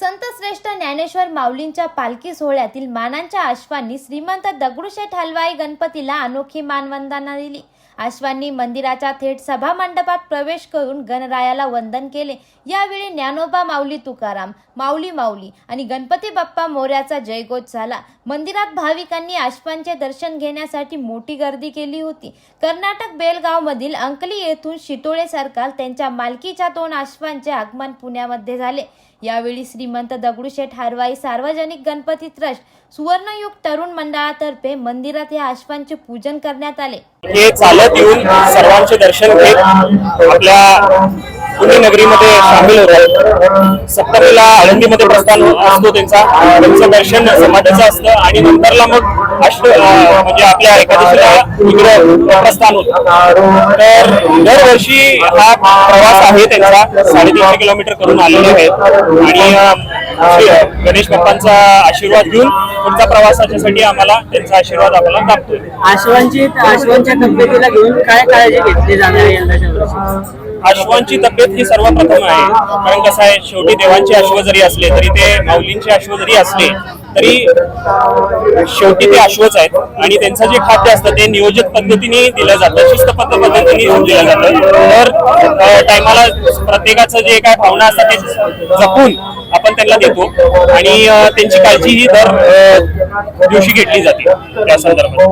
संत श्रेष्ठ ज्ञानेश्वर माऊलींच्या पालखी सोहळ्यातील मानांच्या आश्वांनी श्रीमंत दगडूशेठ हलवाई गणपतीला अनोखी मानवंदना दिली. आश्वांनी मंदिराच्या थेट सभा मंडपात प्रवेश करून गणरायाला वंदन केले. यावेळी ज्ञानोबा माऊली तुकाराम माऊली माऊली आणि गणपती बाप्पा मोर्याचा जयघोष झाला. मंदिरात भाविकांनी आश्वांचे दर्शन घेण्यासाठी मोठी गर्दी केली होती. कर्नाटक बेलगावमधील अंकली येथून शितोळे सरकार त्यांच्या मालकीच्या दोन आश्वांचे आगमन पुण्यामध्ये झाले. यावेळी श्रीमंत दगडूशेठ हरवाई सार्वजनिक गणपती ट्रस्ट सुवर्णयुग तरुण मंडळातर्फे मंदिरात या अश्वांचे पूजन करण्यात आले. हे चालत येऊन सर्वांचे दर्शन घेत आपल्या पुणे नगरीमध्ये सामील होत आहेत. सत्तरीला आळंदीमध्ये प्रस्थान असतो त्यांचा. त्यांचं दर्शन समाजाचं असतं आणि नंतरला मग अष्ट म्हणजे आपल्या एकादशीला इकडं प्रस्थान होतं. तर दरवर्षी हा प्रवास आहे त्यांचा. साडेतीनशे किलोमीटर करून आलेले आहेत. आणि गणेश बाप्पांचा आशीर्वाद घेऊन पुढच्या प्रवासाच्यासाठी आम्हाला त्यांचा आशीर्वाद आम्हाला लाभतोय आश्वांची आश्वांच्या तब्येतीला घेऊन काय काळजी घेतली जाणार यंदाच्या वर्षी? अश्वांची तब्येत ही सर्वप्रथम आहे. कारण कसं आहे शेवटी देवांचे अश्व जरी असले तरी ते माऊलींचे अश्व जरी असले तरी शेवटी ते अश्वच आहेत. आणि त्यांचं जे खाद्य असतं ते नियोजित पद्धतीने दिलं जातं. शिस्तबद्ध पद्धतीने दिलं जातं. तर टायमाला प्रत्येकाचं जे काय भावना असतात ते जपून आपण त्यांना देतो. आणि त्यांची काळजी ही दर दिवशी घेतली जाते. त्या संदर्भात.